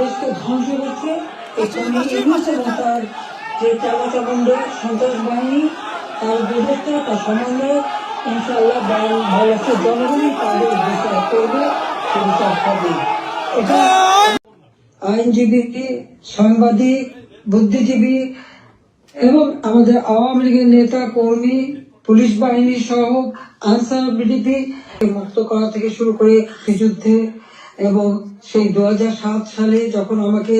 দেশকে ধ্বংস করছে। তার যে চালাচামুন্ড সন্ত্রাস বাহিনী, তার উপদেষ্টা তার সমন্বয় ইনশাআল্লাহ বাংলাদেশের জনগণই তাদের বিচার করবে বিচার হবে। এটা আইনজীবী, সাংবাদিক, বুদ্ধিজীবী এবং আমাদের আওয়ামী লীগের নেতা, কর্মী, পুলিশ বাহিনী সহ আনসার, বিডিপি, মুক্ত করা থেকে শুরু করে যুদ্ধে এবং সেই দু হাজার সাত সালে যখন আমাকে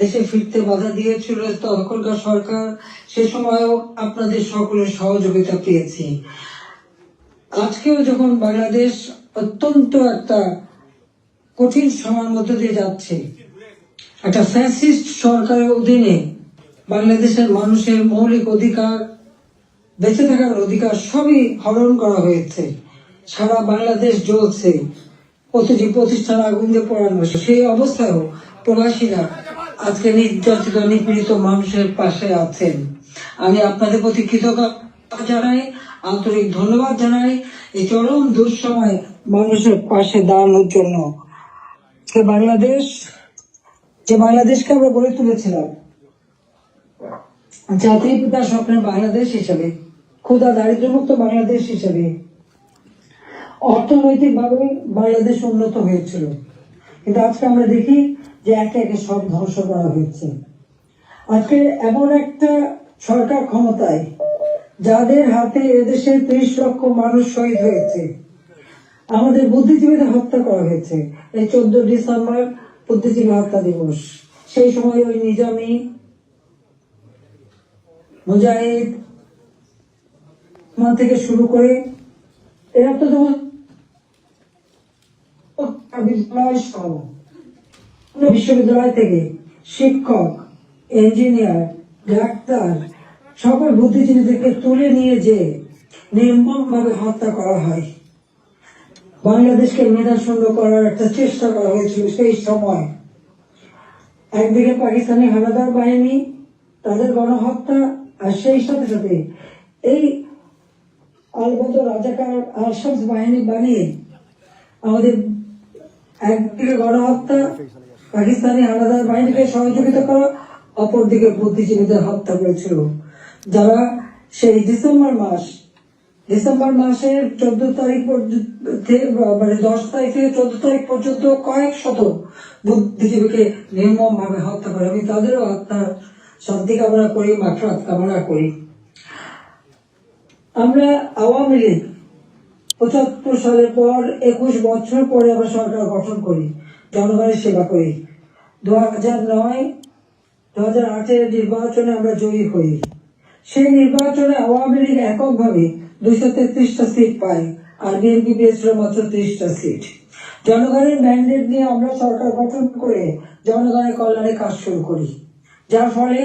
দেশে ফিরতে বাধা দিয়েছিল তখনকার সরকার, সে সময়ও আপনাদের সকলের সহযোগিতা পেয়েছি। আজকেও যখন বাংলাদেশ অত্যন্ত একটা কঠিন সময়ের মধ্যে দিয়ে যাচ্ছে, একটা ফ্যাসিস্ট সরকারের অধীনে বাংলাদেশের মানুষের মৌলিক অধিকার, বেঁচে থাকার অধিকার সবই হরণ করা হয়েছে। সারা বাংলাদেশ জ্বলছে। প্রতিটি প্রতিষ্ঠান আগুন দিয়ে পড়ানো সেই অবস্থায়ও প্রবাসীরা আজকে নির্যাতিত, নিপীড়িত মানুষের পাশে আছেন। আমি আপনাদের প্রতি কৃতজ্ঞতা জানাই, আন্তরিক ধন্যবাদ জানাই। এই চরম দুঃসময় মানুষের পাশে দাঁড়ানোর জন্য যে বাংলাদেশ, যে বাংলাদেশকে আমরা গড়ে তুলেছিলাম, জাতির পিতা স্বপ্নের বাংলাদেশ হিসেবে, ক্ষুদা দারিদ্র্যমুক্ত বাংলাদেশ হিসেবে অর্থনৈতিকভাবে বাংলাদেশ উন্নত হয়েছিল। কিন্তু আজকে আমরা দেখি যে একে একে সব ধ্বংস করা হয়েছে আজকে এমন একটা সরকার ক্ষমতায়, যাদের হাতে এদেশের ত্রিশ লক্ষ মানুষ শহীদ হয়েছে। আমাদের বুদ্ধিজীবীদের হত্যা করা হয়েছে। এই চোদ্দ ডিসেম্বর বুদ্ধিজীবী হত্যা দিবস। সেই সময় ওই নিজামি মুজাহিদ থেকে শুরু করে এরা তো যেমন সহ বিশ্ববিদ্যালয় থেকে শিক্ষক ইঞ্জিনিয়ার ডাক্তার সকল তুলে নিয়ে যে হত্যা করা হয়। বাংলাদেশকে করার একটা চেষ্টা করা হয়েছিল সেই সময়। একদিকে পাকিস্তানি হানাদার বাহিনী, তাদের গণহত্যা, আর সেই সাথে সাথে এই আলবত রাজাকার আলসাস বাহিনী বানিয়ে আমাদের একদিকে গণহত্যা, পাকিস্তানি হানাদার বাহিনীকে সহযোগিতা করা, অপরদিকে বুদ্ধিজীবীদের হত্যা করেছিল। যারা সেই ডিসেম্বর মাস, ডিসেম্বর মাসের চোদ্দ তারিখ পর্যন্ত মানে দশ তারিখ থেকে চোদ্দ তারিখ পর্যন্ত কয়েক শত বুদ্ধিজীবীকে নির্মম ভাবে হত্যা করে আমি তাদেরও আত্মার শান্তি কামনা করি মাফরাত কামনা করি। আমরা আওয়ামী লীগ পঁচাত্তর সালের পর একুশ বছর পরে আমরা সরকার গঠন করি, জনগণের সেবা করি। দু হাজার নয় দু হাজার আটের নির্বাচনে আমরা জয়ী হই। সেই নির্বাচনে আওয়ামী লীগ এককভাবে দুইশো তেত্রিশটা সিট পায় আর বিএনপি পেয়েছিল মাত্র ত্রিশটা সিট। জনগণের ম্যান্ডেট নিয়ে আমরা সরকার গঠন করে জনগণের কল্যাণে কাজ শুরু করি। যার ফলে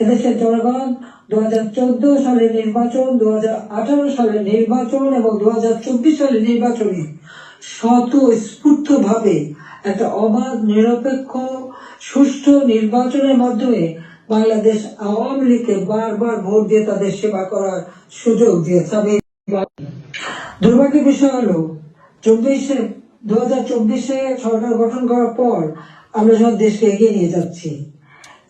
এদেশের জনগণ দু হাজার চোদ্দ সালের নির্বাচন দু হাজার আঠারো সালের নির্বাচন এবং দু হাজার চব্বিশ সালের নির্বাচনে শত স্ফূর্ত ভাবে একটা অবাধ, নিরপেক্ষ, সুষ্ঠু নির্বাচনের মাধ্যমে বাংলাদেশ আওয়ামী লীগকে বারবার ভোট দিয়ে তাদের সেবা করার সুযোগ দিয়েছে। আমি দুর্ভাগ্যের বিষয় হলো, চব্বিশে দু হাজার চব্বিশে সরকার গঠন করার পর আমরা সব দেশকে এগিয়ে নিয়ে যাচ্ছি।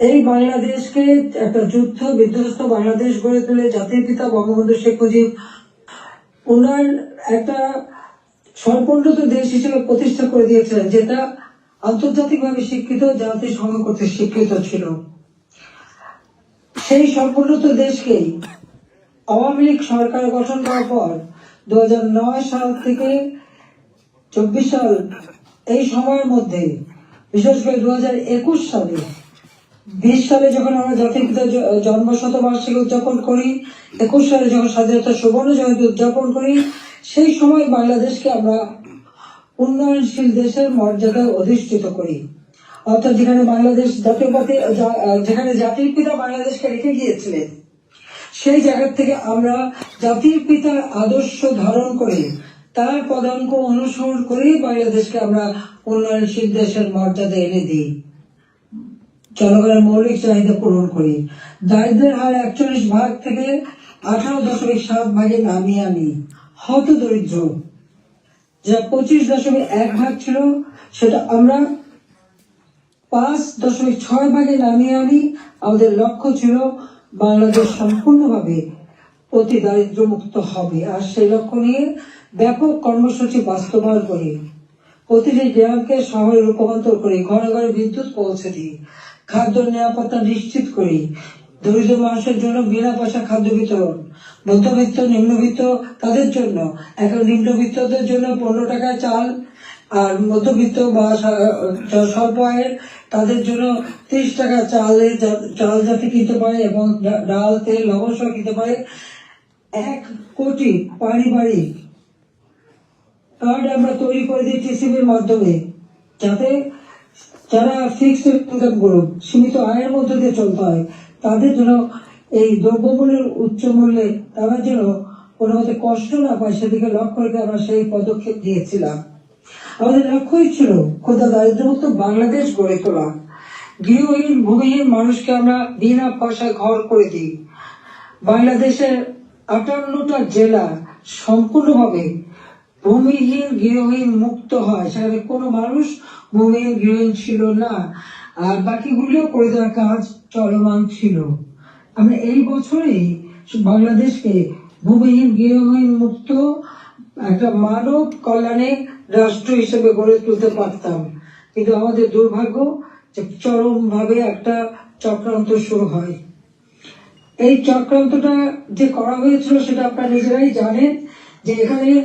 এই বাংলাদেশকে একটা যুদ্ধ বিধ্বস্ত বাংলাদেশ গড়ে তুলে জাতির পিতা বঙ্গবন্ধু শেখ মুজিব। উনার একটা সম্পূর্ণত দেশ হিসেবে প্রতিষ্ঠা করে দিয়েছিলেন, যেটা আন্তর্জাতিকভাবে শিক্ষিত জাতিসংঘ কর্তৃক স্বীকৃত ছিল। সেই সম্পূর্ণত দেশকেই আওয়ামী লীগ সরকার গঠন করার পর দু হাজার নয় সাল থেকে চব্বিশ সাল এই সময়ের মধ্যে, বিশেষ করে দু হাজার একুশ সালে বিশ সালে যখন আমরা জাতির পিতার জ- জন্ম শতবার্ষিকী উদযাপন করি, একুশ সালে যখন স্বাধীনতা সুবর্ণ জয়ন্তী উদযাপন করি, সেই সময় বাংলাদেশকে আমরা উন্নয়নশীল দেশের মর্যাদায় অধিষ্ঠিত করি। অর্থাৎ যেখানে বাংলাদেশ জাতীয়পাতি জা- যেখানে জাতির পিতা বাংলাদেশকে রেখে গিয়েছিলেন, সেই জায়গা থেকে আমরা জাতির পিতার আদর্শ ধারণ করে, তার পদাঙ্ক অনুসরণ করেই বাংলাদেশকে আমরা উন্নয়নশীল দেশের মর্যাদা এনে দিই। জনগণের মৌলিক চাহিদা পূরণ করি। দারিদ্রের হার একচল্লিশ ভাগ থেকে আঠারো দশমিক সাত ভাগে নামিয়ে আনি। হত দরিদ্র। যা পঁচিশ দশমিক এক ভাগ ছিল, সেটা আমরা পাঁচ দশমিক ছয় ভাগে নামিয়ে আনি। আমাদের লক্ষ্য ছিল বাংলাদেশ সম্পূর্ণভাবে অতি দারিদ্র মুক্ত হবে। আর সেই লক্ষ্য নিয়ে ব্যাপক কর্মসূচি বাস্তবায়ন করি। প্রতিটি গ্রামকে শহরে রূপান্তর করে ঘরে ঘরে বিদ্যুৎ পৌঁছে দিই। খাদ্য নিরাপত্তা নিশ্চিত করি। দরিদ্র মানুষের জন্য বিনা পয়সা খাদ্য বিতরণ, মধ্যবিত্ত, নিম্নবিত্ত তাদের জন্য, এখন নিম্নবিত্তদের জন্য পনেরো টাকা চাল আর মধ্যবিত্ত বা স্বল্প আয়ের তাদের জন্য তিরিশ টাকা চালের যা- চাল যাতে কিনতে পারে এবং ডাল, তেল, লবণ সহ কিনতে পারে। এক কোটি পারিবারিক কার্ড আমরা তৈরি করে দিই টিসিবির মাধ্যমে, যাতে যারা ফিক্সড ইনকাম গ্রুপ সীমিত আয়ের মধ্যে দিয়ে চলতে হয়, তাদের জন্য এই দ্রব্যমূল্যের উচ্চ মূল্যে তারা যেন কোনো মতে কষ্ট না পায়, সেদিকে লক্ষ্য রেখে আমরা সেই পদক্ষেপ নিয়েছিলাম। আমাদের লক্ষ্যই ছিল ক্ষুদা দারিদ্রমুক্ত বাংলাদেশ গড়ে তোলা। গৃহহীন, ভূমিহীন মানুষকে আমরা বিনা পয়সায় ঘর করে দিই। বাংলাদেশের আটান্নটা জেলা সম্পূর্ণভাবে ভূমিহীন গৃহহীন মুক্ত হয়। সেখানে কোনো মানুষ ভূমিহীন গৃহহীন ছিল না। আর বাকিগুলো করে দেওয়ার কাজ চলমান ছিল। আমরা এই বছরেই বাংলাদেশকে ভূমিহীন গৃহহীন মুক্ত একটা মানব কল্যাণে রাষ্ট্র হিসেবে গড়ে তুলতে পারতাম। কিন্তু আমাদের দুর্ভাগ্য চরমভাবে একটা চক্রান্ত শুরু হয়। এই চক্রান্তটা যে করা হয়েছিল সেটা আপনারা নিজেরাই জানেন যে এখানে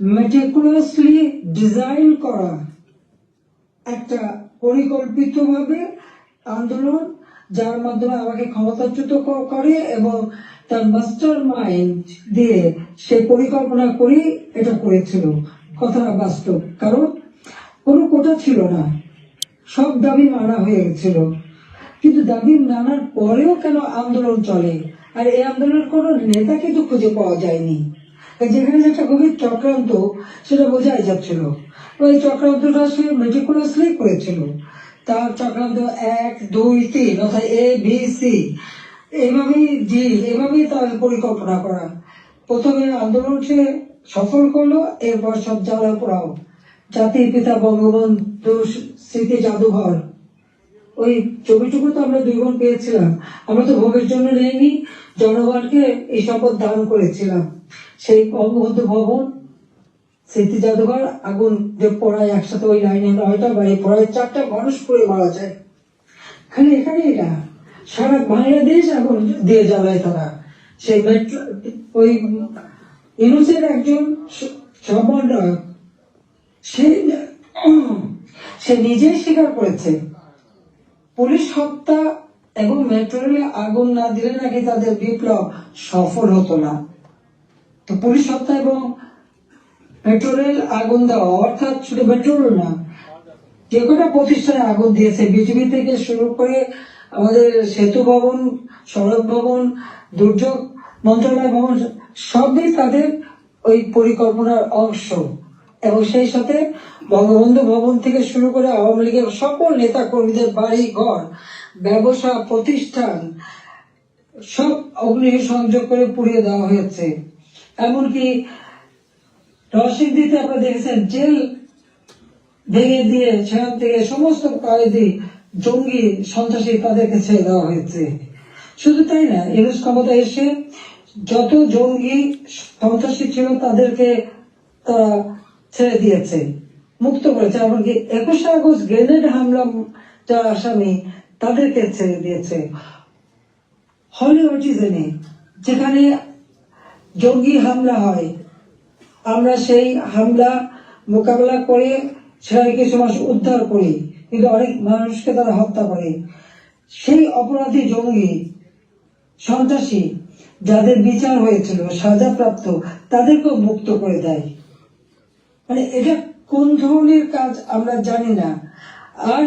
মেটিকুলাসলি ডিজাইন করা একটা পরিকল্পিতভাবে আন্দোলন, যার মাধ্যমে আমাকে ক্ষমতাচ্যুত করে এবং তার মাস্টার মাইন্ড দিয়ে সে পরিকল্পনা করেই এটা করেছিল। কথাটা বাস্তব। কারণ কোনো কোটা ছিল না। সব দাবি মানা হয়ে গেছিল। কিন্তু দাবি মানার পরেও কেন আন্দোলন চলে? আর এই আন্দোলনের কোনো নেতা কিন্তু খুঁজে পাওয়া যায়নি। যেখানে একটা গভীর চক্রান্ত, সেটা বোঝাই যাচ্ছিল। ওই চক্রান্তটা সে মেটিকুলাসলি করেছিল। তার চক্রান্ত এক, দুই, তিন, অর্থাৎ এ বি সি এভাবেই জি এভাবেই তার পরিকল্পনা করা। প্রথমে আন্দোলন সে সফল করল, এরপর সব জ্বালা পোড়াও। জাতির পিতা বঙ্গবন্ধু স্মৃতি জাদুঘর। ওই ছবিটুকু তো আমরা দুই বোন পেয়েছিলাম। আমরা তো ভোগের জন্য নেইনি, জনগণকে এই শপথ দান করেছিলাম। সেই বঙ্গবন্ধু ভবন, স্মৃতি জাদুঘর, আগুন যে পড়ায় একসাথে ওই লাইনে নয়টা বাড়ি পড়ায় চারটা মানুষ পড়ে মারা যায়। খালি এখানে এটা সারা বাংলাদেশ আগুন দিয়ে জ্বালায় তারা। সেই মেট্রো, ওই ইউনুসের একজন সমন্বয়ক সে সে নিজেই স্বীকার করেছে, পুলিশ হত্যা এবং মেট্রো রেলে আগুন না দিলে নাকি তাদের বিপ্লব সফল হতো না। তো পুলিশ হত্যা এবং রেল আগুন দেওয়া, অর্থাৎ শুধু মেট্রো রেল না, যে কটা প্রতিষ্ঠানে আগুন দিয়েছে, বিজেপি থেকে শুরু করে আমাদের সেতু ভবন, সড়ক ভবন, দুর্যোগ মন্ত্রণালয় ভবন, সবই তাদের ওই পরিকল্পনার অংশ। এবং সেই সাথে বঙ্গবন্ধু ভবন থেকে শুরু করে আওয়ামী লীগের সকল নেতা কর্মীদের বাড়ি ঘর ব্যবসা, প্রতিষ্ঠান, সব অগ্নি সংযোগ করে পুড়িয়ে দেওয়া হয়েছে। এমনকি রসিকদিতে আপনারা দেখেছেন, জেল ভেঙে দিয়ে সেখান থেকে সমস্ত কয়েদি জঙ্গি সন্ত্রাসী তাদেরকে ছেড়ে দেওয়া হয়েছে। শুধু তাই না, ইউনুস ক্ষমতা এসে যত জঙ্গি সন্ত্রাসী ছিল তাদেরকে তারা ছেড়ে দিয়েছে, মুক্ত করেছে। এমনকি একুশে আগস্ট গ্রেনেড হামলা, যারা আসামি, তাদেরকে ছেড়ে দিয়েছে। হলি অটিজেনে যেখানে জঙ্গি হামলা হয়। আমরা সেই হামলা মোকাবেলা করে সেখানে কিছু মানুষ উদ্ধার করি, কিন্তু অনেক মানুষকে তারা হত্যা করে। সেই অপরাধী জঙ্গি, সন্ত্রাসী যাদের বিচার হয়েছিল, সাজাপ্রাপ্ত, তাদেরকেও মুক্ত করে দেয়। মানে এটা কোন ধরনের কাজ আমরা জানি না। আর